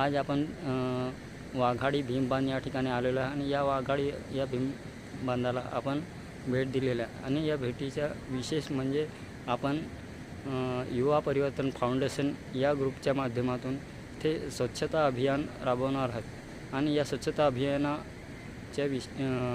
आज आपण वाघाडी भीमबांध या ठिकाणी आलेलो आहे आणि या वाघाडी या भीम बांधाला आपण भेट दिलेल्या आहे. आणि या भेटीचा विशेष म्हणजे आपण युवा परिवर्तन फाउंडेशन या ग्रुपच्या माध्यमातून ते स्वच्छता अभियान राबवणार आहात. आणि या स्वच्छता अभियानाच्या विश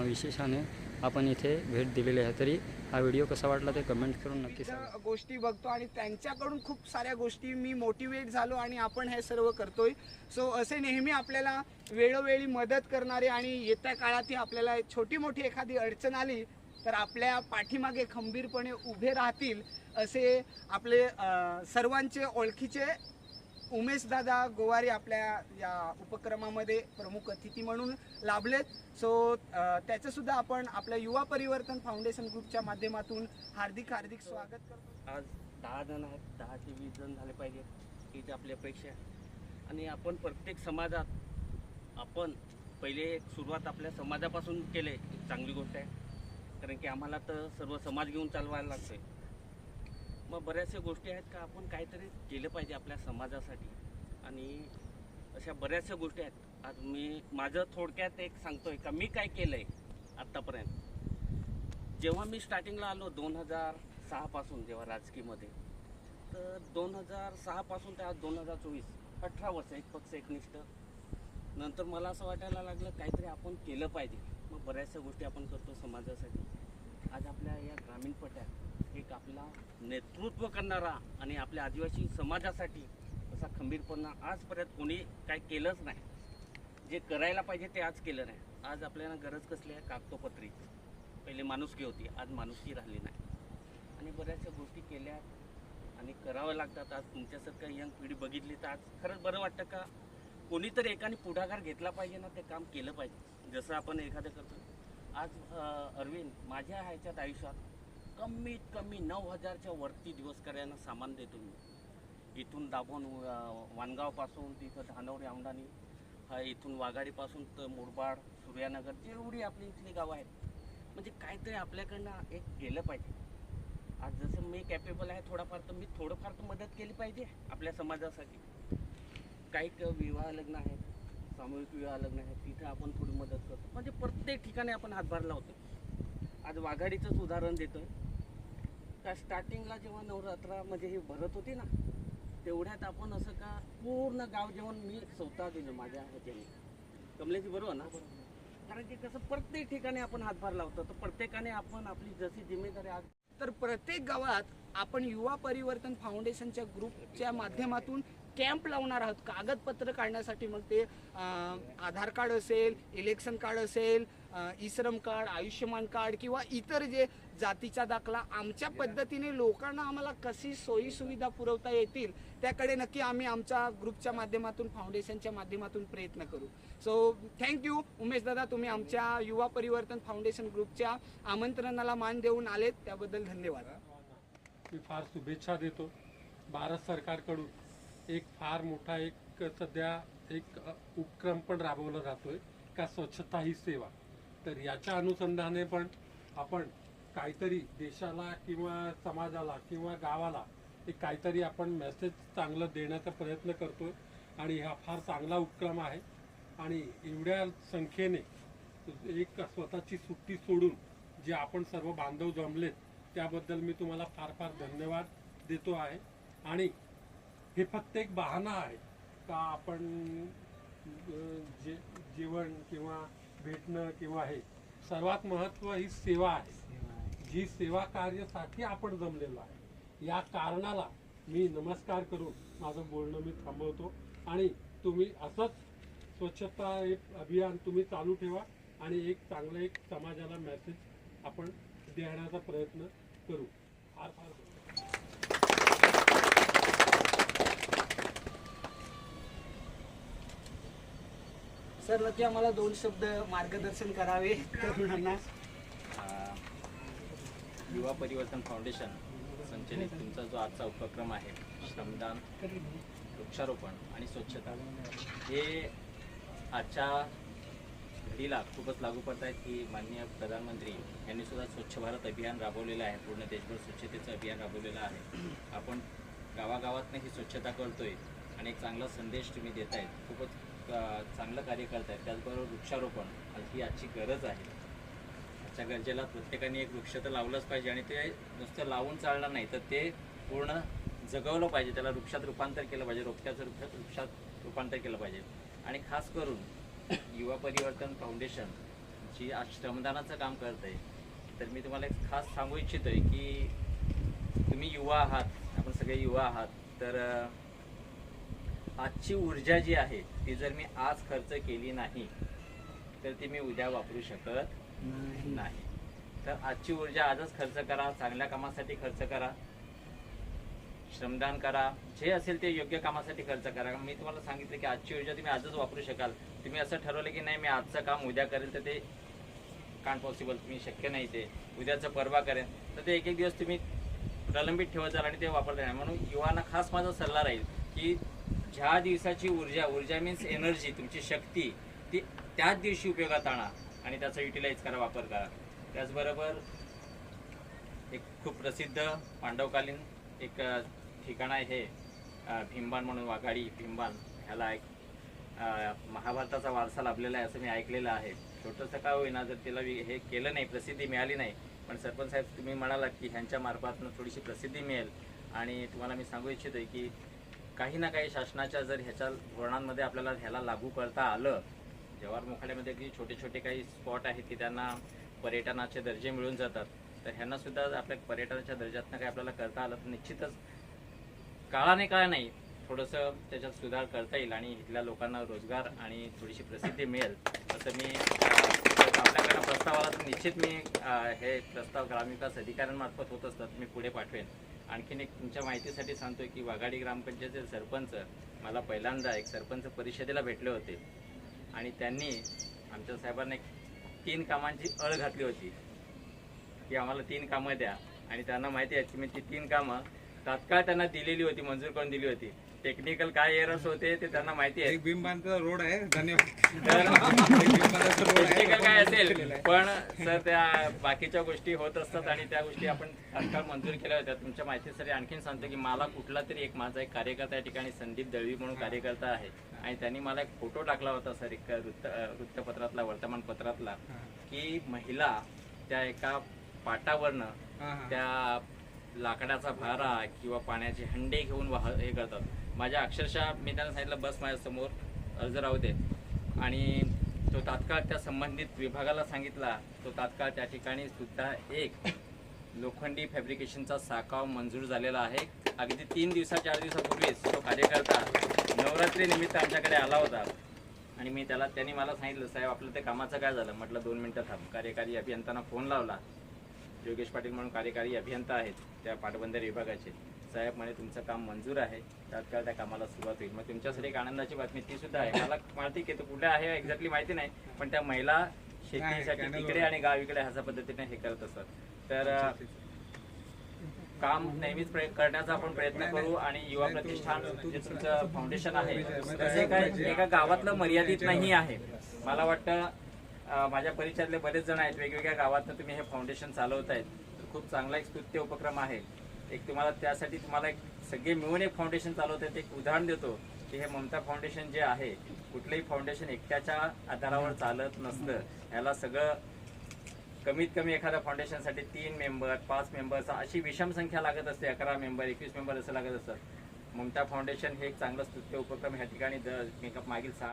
विशेषाने आपण इथे भेट दिलेली आहे. तरी हा व्हिडिओ कसा वाटला ते कमेंट करून नक्की सांगा. गोष्टी बघतो आणि त्यांच्याकडून खूप साऱ्या गोष्टी मी मोटिवेट झालो आणि आपण हे सर्व करतोय. सो असे नेहमी आपल्याला वेळोवेळी मदत करणारे आणि येत्या काळातही आपल्याला छोटी मोठी एखादी अडचण आली तर आपल्या पाठीमागे खंबीरपणे उभे राहतील असे आपले सर्वांचे ओळखीचे उमेश दादा गोवारी आपल्या या उपक्रमामध्ये प्रमुख अतिथी म्हणून लाभलेत. सो त्याचं सुद्धा आपण आपल्या युवा परिवर्तन फाउंडेशन ग्रुपच्या माध्यमातून हार्दिक हार्दिक स्वागत करतो. आज दहा जण आहेत दहा ते वीस जण झाले पाहिजे हीच आपली अपेक्षा. आहे आणि आपण प्रत्येक समाजात आपण पहिले सुरुवात आपल्या समाजापासून केले चांगली गोष्ट आहे. कारण की आम्हाला तर सर्व समाज घेऊन चालवायला लागतंय. मग बऱ्याचशा गोष्टी आहेत का आपण काहीतरी केलं पाहिजे आपल्या समाजासाठी? आणि अशा बऱ्याचशा गोष्टी आहेत. आज मी माझं थोडक्यात एक सांगतोय का मी काय केलं आहे आत्तापर्यंत? जेव्हा मी स्टार्टिंगला आलो दोन हजार सहापासून जेव्हा राजकीयमध्ये तर दोन हजार सहापासून ते आज दोन हजार चोवीस अठरा वर्ष एक पक्ष एकनिष्ठ नंतर मला असं वाटायला लागलं काहीतरी आपण केलं पाहिजे. मग बऱ्याचशा गोष्टी आपण करतो समाजासाठी. आज आपल्या या ग्रामीण पट्ट्यात एक आपला नेतृत्व करणारा आणि आपल्या आदिवासी समाजासाठी असा खंबीरपणा आजपर्यंत कोणी काय केलंच नाही. जे करायला पाहिजे ते आज केलं नाही. आज आपल्याला गरज कसली आहे? कागदोपत्री. पहिले माणुसकी होती. आज माणुसकी राहिली नाही. आणि बऱ्याचशा गोष्टी केल्या आणि कराव्या लागतात. आज तुमच्यासारखं यंग पिढी बघितली तर आज खरंच बरं वाटतं का? कोणीतरी एकाने पुढाकार घेतला पाहिजे ना ते काम केलं पाहिजे. जसं आपण एखादं करतो. आज अरविंद माझ्या ह्याच्यात आयुष्यात कमीत कमी नऊ हजारच्या वरती दिवस करायला सामान देतो मी. इथून दाभोण वानगावपासून तिथं धानवडी औंढाणी इथून वाघाडीपासून तर मुरबाड सूर्यानगर जेवढी आपली इथली गावं आहेत. म्हणजे काहीतरी आपल्याकडनं एक केलं पाहिजे. आज जसं मी कॅपेबल आहे थोडाफार तर मी थोडंफार तर मदत केली पाहिजे आपल्या समाजासाठी. काही विवाह लग्न आहेत सामूहिक विवाह लग्न आहेत तिथे आपण थोडी मदत करतो. म्हणजे प्रत्येक प्रत्येक ठिकाणी आपण हातभार लावतो आज वाघाडीचंच उदाहरण देतोय. का स्टार्टिंगला जेव्हा नवरात्रामध्ये म्हणजे ही भरत होती ना तेवढ्यात आपण असं का पूर्ण गाव जेवण मी स्वतः दिलं माझ्या ह्याच्याने. कमलेची बरोबर ना? कारण की कसं प्रत्येक ठिकाणी आपण हातभार लावतो तर प्रत्येकाने आपण आपली जशी जिम्मेदारी आज तर प्रत्येक गावात आपण युवा परिवर्तन फाउंडेशनच्या ग्रुपच्या माध्यमातून कॅम्प लावणार आहोत. कागदपत्र काढण्यासाठी मग ते आधार कार्ड असेल इलेक्शन कार्ड असेल श्रम कार्ड आयुष्यमान कार्ड किंवा इतर जे जातीचा दाखला आमच्या पद्धतीने लोकांना आम्हाला कशी सोयी सुविधा पुरवता येतील त्याकडे नक्की आम्ही आमच्या ग्रुपच्या माध्यमातून फाउंडेशनच्या माध्यमातून प्रयत्न करू. सो थँक्यू उमेश दादा तुम्ही आमच्या युवा परिवर्तन फाउंडेशन ग्रुपच्या आमंत्रणाला मान देऊन आलेत त्याबद्दल धन्यवाद. मी फार शुभेच्छा देतो. भारत सरकारकडून एक फार मोठा एक सध्या एक उपक्रम पण राबवला जातोय का स्वच्छता ही सेवा. तर याच्या अनुसंधाने पण आपण काहीतरी देशाला किंवा समाजाला किंवा गावाला एक काहीतरी आपण मेसेज चांगलं देण्याचा प्रयत्न करतोय आणि हा फार चांगला उपक्रम आहे. आणि एवढ्या संख्येने एक स्वतःची सुट्टी सोडून जे आपण सर्व बांधव जमलेत त्याबद्दल मी तुम्हाला फार फार धन्यवाद देतो आहे. आणि हे फक्त एक बहाणा आहे का आपण जे जेवण किंवा भेटणं किंवा हे सर्वात महत्त्व ही सेवा आहे. जी सेवा कार्यासाठी आपण जमलेलो आहे. या कारणाला मी नमस्कार करून माझं बोलणं मी थांबवतो. आणि तुम्ही असंच स्वच्छता एक अभियान तुम्ही चालू ठेवा आणि एक चांगलं एक समाजाला मेसेज आपण देण्याचा प्रयत्न करू. फार फार सर नक्की आम्हाला दोन शब्द मार्गदर्शन करावे तरुणांना. युवा परिवर्तन फाउंडेशन संचलित तुमचा जो आजचा उपक्रम आहे श्रमदान वृक्षारोपण आणि स्वच्छता हे आजच्या घडीला खूपच लागू पडत आहेत की माननीय प्रधानमंत्री यांनी सुद्धा स्वच्छ भारत अभियान राबवलेलं आहे पूर्ण देशभर स्वच्छतेचं अभियान राबवलेलं आहे. आपण गावागावातनं ही स्वच्छता करतोय आणि एक चांगला संदेश तुम्ही देत आहेत खूपच चांगलं कार्य करत आहेत त्याचबरोबर वृक्षारोपण ही आजची गरज आहे. आजच्या गरजेला प्रत्येकाने एक वृक्ष तर लावलंच पाहिजे आणि ते नुसतं लावून चालणार नाही. तर ते पूर्ण जगवलं पाहिजे. त्याला वृक्षात रूपांतर केलं पाहिजे. रोपट्याचं वृक्षात वृक्षात रूपांतर केलं पाहिजे. आणि खास करून युवा परिवर्तन फाउंडेशन जी आज श्रमदानाचं काम करत आहे तर मी तुम्हाला एक खास सांगू इच्छितो आहे की तुम्ही युवा आहात. आपण सगळे युवा आहात. तर आजची ऊर्जा जी आहे ती जर मी आज खर्च केली नाही तर ती मी उद्या वापरू शकत नाही. तर आजची ऊर्जा आजच खर्च करा चांगल्या कामासाठी खर्च करा श्रमदान करा जे असेल ते योग्य कामासाठी खर्च करा. मी तुम्हाला सांगितलं की आजची ऊर्जा तुम्ही आजच वापरू शकाल. तुम्ही असं ठरवलं की नाही मी आजचं काम उद्या करेल तर ते कान पॉसिबल तुम्ही शक्य नाही ते. उद्याचं परवा करेन. तर ते एक एक दिवस तुम्ही प्रलंबित ठेवत जाल आणि ते वापरता नाही. म्हणून युवांना खास माझा सल्ला राहील की ज्या दिवसाची ऊर्जा ऊर्जा मीन्स एनर्जी तुमची शक्ती ती त्याच दिवशी उपयोगात आणा आणि त्याचा युटिलाइज करा वापर करा. त्याचबरोबर एक खूप प्रसिद्ध पांडवकालीन एक ठिकाण आहे हे भीमबाण म्हणून वाघाडी भीमबान ह्याला एक महाभारताचा वारसा लाभलेला आहे असं मी ऐकलेलं आहे. छोटंसं का होईना जर तिला हे केलं नाही प्रसिद्धी मिळाली नाही पण सरपंच साहेब तुम्ही म्हणालात की ह्यांच्या मार्फतनं थोडीशी प्रसिद्धी मिळेल. आणि तुम्हाला मी सांगू इच्छितो की काही ना काही शासनाच्या जर ह्याच्या धोरणांमध्ये आपल्याला ह्याला लागू करता आलं जव्हार मोखाड्यामध्ये की छोटे छोटे काही स्पॉट आहेत की त्यांना पर्यटनाचे दर्जे मिळून जातात तर ह्यांना सुद्धा आपल्या पर्यटनाच्या दर्जातनं काही आपल्याला करता आलं तर निश्चितच काळाने काळ नाही थोडंसं त्याच्यात सुधार करता येईल आणि इथल्या लोकांना रोजगार आणि थोडीशी प्रसिद्धी मिळेल. असं मी आपल्याकडे आपल्याकडं प्रस्ताव आला तर निश्चित मी हे प्रस्ताव ग्रामविकास अधिकाऱ्यांमार्फत होत असतात मी पुढे पाठवेन. आणखीन एक तुमच्या माहितीसाठी सांगतोय की वाघाडी ग्रामपंचायतचे सरपंच मला पहिल्यांदा एक सरपंच परिषदेला भेटले होते. आणि त्यांनी आमच्या साहेबांना एक तीन कामांची अळ घातली होती. की आम्हाला तीन कामं द्या. आणि त्यांना माहिती आहे की मी ती तीन कामं तात्काळ त्यांना दिलेली होती मंजूर करून दिली होती. टेक्निकल काय एरर्स होते ते त्यांना माहिती आहे. एक भीमबांधचा रोड आहे धन्यवाद. तर एक भीमबांधाचा रोड आहे. टेक्निकल काय असेल. पण सर त्या बाकीच्या गोष्टी होत असतात आणि त्या गोष्टी आपण तात्काळ मंजूर केल्या होत्या. तुमच्या माहितीसाठी आणखीन सांगतो की मला कुठला तरी एक माझा एक कार्यकर्ता या ठिकाणी संदीप दळवी म्हणून कार्यकर्ता आहे. आणि त्यांनी मला एक फोटो टाकला होता सर एक वृत्त वृत्तपत्रातला वर्तमानपत्रातला की महिला त्या एका पाटावरनं हा, हा. त्या लाकडाचा भारा किंवा पाण्याचे हंडे घेऊन वाह हे करतात. माझ्या अक्षरशः मी त्यांना सांगितलं बस माझ्यासमोर अर्ज राहू दे. आणि तो तात्काळ त्या संबंधित विभागाला सांगितला तो तात्काळ त्या ठिकाणी सुद्धा एक लोखंडी फॅब्रिकेशनचा साकाव मंजूर झालेला आहे. अगदी तीन दिवसा चार दिवसापूर्वीच तो कार्यकर्ता नवरात्रीनिमित्त आमच्याकडे आला होता. आणि मी त्याला त्यांनी मला सांगितलं साहेब आपलं ते कामाचं काय झालं? म्हटलं दोन मिनटं थांब. कार्यकारी अभियंत्यांना फोन लावला. योगेश पाटील म्हणून कार्यकारी अभियंता आहेत त्या पाटबंधारे विभागाचे. साहेब म्हणे तुमचं काम मंजूर आहे. तात्काळ त्या कामाला सुरुवात होईल. मग तुमच्यासाठी एक आनंदाची बातमी ती सुद्धा आहे. मला माहिती की तो कुठे आहे एक्झॅक्टली माहिती नाही पण त्या महिला शेतीसाठी. तिकडे आणि गावीकडे अशा पद्धतीने हे करत असतात. तर काम नेहमीच करण्याचा आपण प्रयत्न करू आणि युवा प्रतिष्ठान जे तुमचं फाउंडेशन आहे तसे काय एका गावातलं मर्यादित नाही आहे. मला वाटतं माझ्या परिचयातले बरेच जण आहेत वेगवेगळ्या गावातनं तुम्ही हे फाउंडेशन चालवत आहेत तर खूप चांगला एक स्तुत्य उपक्रम आहे. एक तुम्हाला त्यासाठी तुम्हाला एक सगळे मिळून एक फाउंडेशन चालवतात एक उदाहरण देतो की हे ममता फाउंडेशन जे आहे कुठलंही फाउंडेशन एकट्याच्या आधारावर चालत नसतं. याला सगळं कमीत कमी एखाद्या फाउंडेशनसाठी तीन मेंबर पाच मेंबर्स अशी विषम संख्या लागत असते अकरा मेंबर एकवीस मेंबर असं लागत असतात ममता फाउंडेशन हे एक चांगलं स्तुत्य उपक्रम ह्या ठिकाणी द- मागील सहा